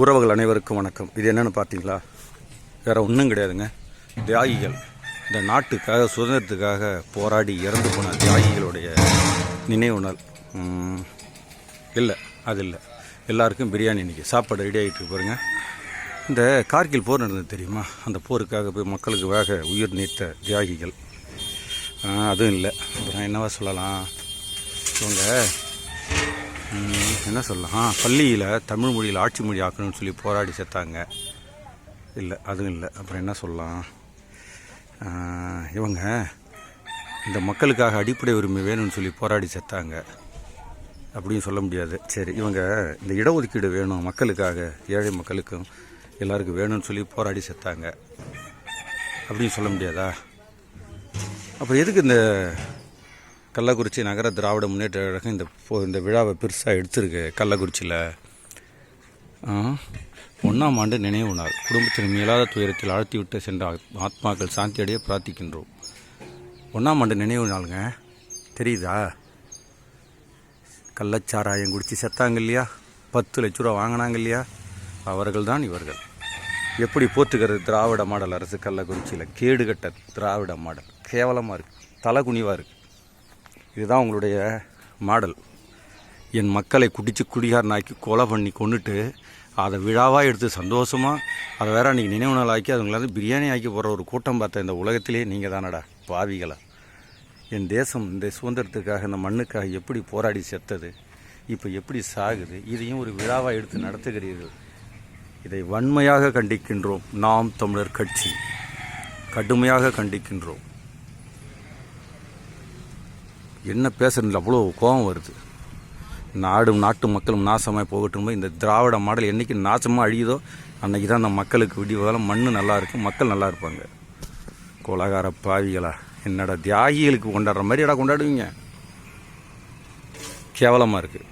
உறவுகள் அனைவருக்கும் வணக்கம். இது என்னென்னு பார்த்தீங்களா? வேறு ஒன்றும் கிடையாதுங்க. தியாகிகள். இந்த நாட்டுக்காக சுதந்திரத்துக்காக போராடி இறந்து போன தியாகிகளுடைய நினைவு நாள். இல்லை அது இல்லை. எல்லாருக்கும் பிரியாணி இன்றைக்கி சாப்பாடு ரெடி ஆகிட்டு பாருங்க. இந்த கார்கில் போர் நடந்தது தெரியுமா? அந்த போருக்காக போய் மக்களுக்கு வேக உயிர் நீத்த தியாகிகள். அதுவும் இல்லை. அப்புறம் என்னவா சொல்லலாம்? இவங்க என்ன சொல்லலாம். பள்ளியில் தமிழ் மொழியில் ஆட்சி மொழி ஆக்கணும்னு சொல்லி போராடி செத்தாங்க. இல்லை அதுவும் இல்லை. அப்புறம் என்ன சொல்லலாம். இவங்க இந்த மக்களுக்காக அடிப்படை உரிமை வேணும்னு சொல்லி போராடி செத்தாங்க. அப்படின்னு சொல்ல முடியாது. சரி இவங்க இந்த இடஒதுக்கீடு வேணும் மக்களுக்காக ஏழை மக்களுக்கும் எல்லாருக்கும் வேணும்னு சொல்லி போராடி செத்தாங்க. அப்படின்னு சொல்ல முடியாதா? அப்புறம் எதுக்கு இந்த கள்ளக்குறிச்சி நகர திராவிட முன்னேற்ற கழகம் இந்த இந்த விழாவை பெருசாக எடுத்திருக்கு கள்ளக்குறிச்சியில். ஒன்றாம் ஆண்டு நினைவு நாள். குடும்பத்தின் மேலாத துயரத்தில் ஆழ்த்திவிட்டு சென்ற ஆத்- ஆத்மாக்கள் சாந்தி அடைய பிரார்த்திக்கின்றோம். ஒன்றாம் ஆண்டு நினைவு நாளுங்க. தெரியுதா? கள்ளச்சாராயம் குடித்து செத்தாங்க இல்லையா? பத்து லட்ச ரூபா வாங்கினாங்க இல்லையா? அவர்கள் தான் இவர்கள். எப்படி போற்றுகிறது திராவிட மாடல் அரசு கள்ளக்குறிச்சியில்? கேடுகட்ட திராவிட மாடல். கேவலமாக இருக்குது தலை குனிவாக இருக்குது இதுதான் உங்களுடைய மாடல். என் மக்களை குடிச்சு குடிகாரனாக்கி கொலை பண்ணி கொண்டுட்டு அதை விழாவாக எடுத்து சந்தோஷமாக அதை வேற அன்றைக்கி நினைவு நாள் ஆக்கி அதுங்களை வந்து பிரியாணி ஆக்கி போகிற ஒரு கூட்டம் பார்த்த இந்த உலகத்திலே நீங்கள் தானடா பாவிகளா. என் தேசம் இந்த சுதந்திரத்துக்காக இந்த மண்ணுக்காக எப்படி போராடி செத்தது இப்போ எப்படி சாகுது இதையும் ஒரு விழாவாக எடுத்து நடத்துகிறீர்கள். இதை வன்மையாக கண்டிக்கின்றோம் நாம் தமிழர் கட்சி. கடுமையாக கண்டிக்கின்றோம். என்ன பேசுறதுல அவ்வளோ கோபம் வருது. நாடும் நாட்டு மக்களும் நாசமாக போகட்டும் இந்த திராவிட மாடல் என்றைக்கு நாசமாக அழியுதோ அன்னைக்கு தான் அந்த மக்களுக்கு விடிவாலம் மண்ணு நல்லா இருக்கும் மக்கள் நல்லா இருப்பாங்க. கொலகார பாவிகளா என்னடா தியாகிகளுக்கு கொண்டாடுற மாதிரி எடா கொண்டாடுவீங்க? கேவலமாக இருக்குது